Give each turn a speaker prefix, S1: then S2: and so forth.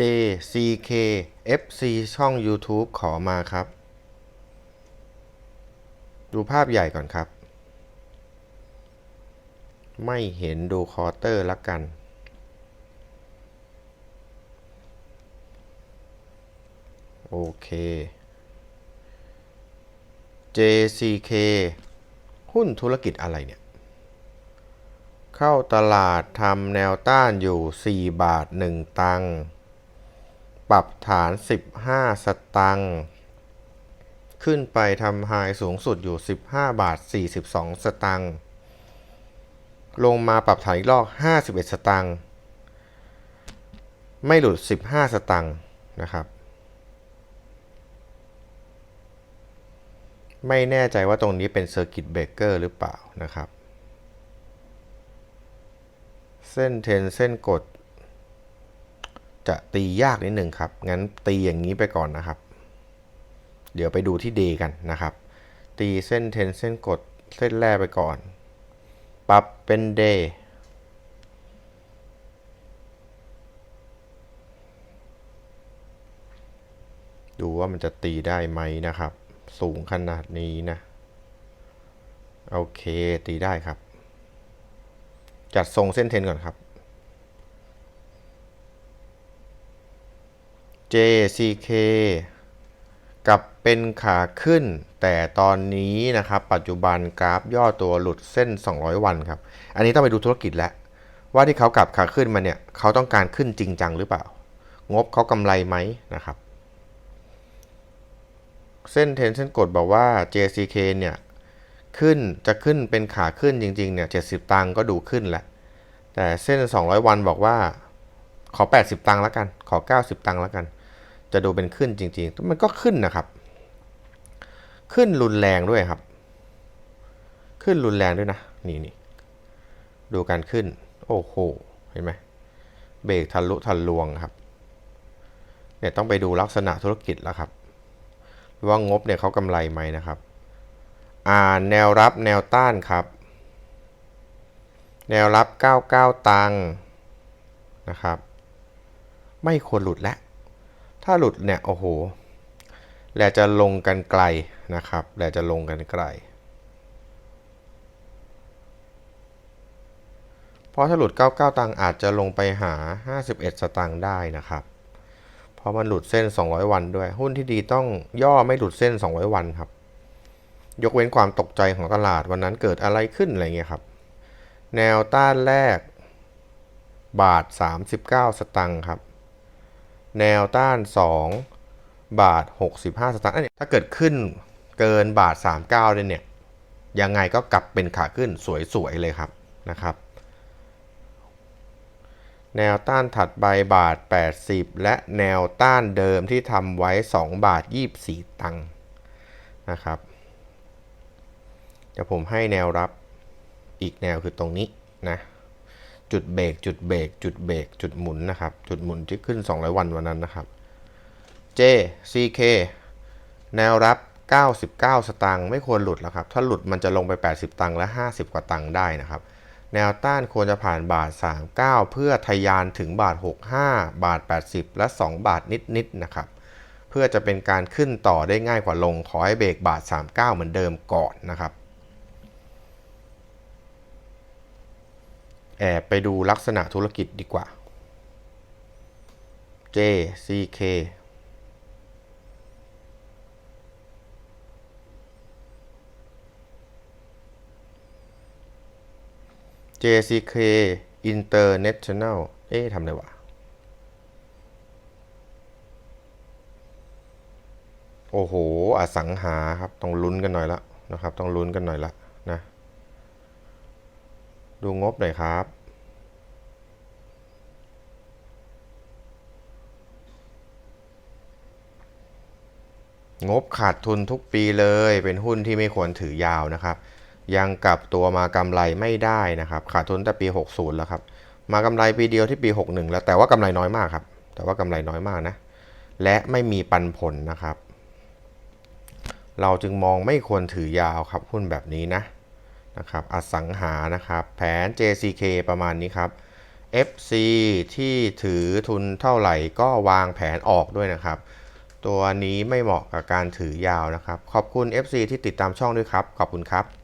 S1: JCK FC ช่อง YouTube ขอมาครับ ดูภาพใหญ่ก่อนครับ ไม่เห็นดูคอร์เตอร์ละกัน โอเค JCK หุ้นธุรกิจอะไรเนี่ย เข้าตลาดทำแนวต้านอยู่ 4 บาท 1 ตังค์ ปรับฐาน 15 สตังค์ขึ้นไปทำไฮสูงสุดอยู่ 15 บาท 42 สตังค์ลงมาปรับฐานอีกรอบ51 สตังค์ไม่หลุด 15 สตังค์นะครับ ไม่แน่ใจว่าตรงนี้เป็นเซอร์กิตเบรกเกอร์หรือเปล่านะครับ เส้นเทนเส้นกด จะตียากนิดหนึ่งครับ งั้นตีอย่างนี้ไปก่อนนะครับ เดี๋ยวไปดูที่เดย์กันนะครับ ตีเส้นเทนเส้นกดเส้นแรกไปก่อน ปรับเป็นเดย์ดูว่ามันจะตีได้ไหมนะครับ สูงขนาดนี้นะ โอเคตีได้ครับ จัดทรงเส้นเทนก่อนครับ JCK กับเป็นขาขึ้น แต่ตอนนี้นะครับ ปัจจุบันกราฟย่อตัวหลุดเส้น 200 วันครับ อันนี้ต้องไปดูธุรกิจแล้ว ว่าที่เขากลับขาขึ้นมาเนี่ยเขาต้องการขึ้นจริงจังหรือเปล่า งบเขากำไรไหมนะครับ เส้นเทนเส้นกดบอกว่า JCK เนี่ยขึ้นจะขึ้นเป็นขาขึ้นจริงๆเนี่ย70 ตังก็ดูขึ้นแหละ แต่เส้น 200 วันบอกว่าขอ 80 ตังค์แล้วกัน ขอ 90 ตังค์แล้วกัน จะดูเป็นขึ้นจริงๆ มันก็ขึ้นนะครับ ขึ้นรุนแรงด้วยครับ ขึ้นรุนแรงด้วยนะ นี่นี่ดูการขึ้น โอ้โห เห็นไหมเบรกทะลุทะลวงครับ เนี่ยต้องไปดูลักษณะธุรกิจแล้วครับ ว่างบเนี่ยเขากำไรไหมนะครับ อ่าแนวรับแนวต้านครับ แนวรับ 99 ตังค์นะครับ ไม่ควรหลุดแล้ว ถ้าหลุดเนี่ยโอ้โหแหละจะลงกันไกลนะครับแหละจะลงกันไกล เพราะถ้าหลุด 99 ตังค์อาจจะลงไปหา 51 สตางค์ได้นะครับ เพราะมันหลุดเส้น 200 วันด้วย หุ้นที่ดีต้องย่อไม่หลุดเส้น 200 วันครับ ยกเว้นความตกใจของตลาดวันนั้นเกิดอะไรขึ้นอะไรเงี้ยครับ แนวต้านแรกบาท 39 สตังค์ครับ แนวต้าน 2 บาท 65 สตางค์อันนี้ถ้าเกิดขึ้นเกินบาท 39เลยเนี่ย ยังไงก็กลับเป็นขาขึ้นสวย ๆ เลยครับนะครับ แนวต้านถัดไปบาท 80 และแนวต้านเดิมที่ทำไว้ 2 บาท 24 ตังค์นะครับเดี๋ยวผมให้แนวรับอีกแนวคือตรงนี้นะ จุดเบรกจุดเบรกจุดเบรกจุดหมุนนะครับ จุดหมุนที่ขึ้น 200 วันวันนั้นนะครับ J CK แนวรับ 99 สตางค์ไม่ควรหลุดแล้วครับ ถ้าหลุดมันจะลงไป 80 ตังค์และ 50 กว่าตังค์ได้นะครับ แนวต้านควรจะผ่านบาท 39 เพื่อทะยานถึงบาท 65 บาท 80 และ 2 บาทนิดๆนะครับ เพื่อจะเป็นการขึ้นต่อได้ง่ายกว่าลง ขอให้เบรกบาท 39 เหมือนเดิมก่อนนะครับ แอบไปดูลักษณะธุรกิจดีกว่า JCK JCK International เอ๊ะทำไรวะ โอ้โห อสังหาครับ ต้องลุ้นกันหน่อยละนะครับ ต้องลุ้นกันหน่อยละ ดูงบหน่อยครับ งบขาดทุนทุกปีเลย เป็นหุ้นที่ไม่ควรถือยาวนะครับ ยังกลับตัวมากำไรไม่ได้นะครับ ขาดทุนแต่ปี 60 แล้วครับ มากำไรปีเดียวที่ปี 61 แล้วแต่ว่ากำไรน้อยมากครับ แต่ว่ากำไรน้อยมากนะ และไม่มีปันผลนะครับ เราจึงมองไม่ควรถือยาวครับหุ้นแบบนี้นะ นะครับ อสังหานะครับ แผน JCK ประมาณนี้ครับ FC ที่ถือทุนเท่าไหร่ก็วางแผนออกด้วยนะครับ ตัวนี้ไม่เหมาะกับการถือยาวนะครับ ขอบคุณ FC ที่ติดตามช่องด้วยครับ ขอบคุณครับ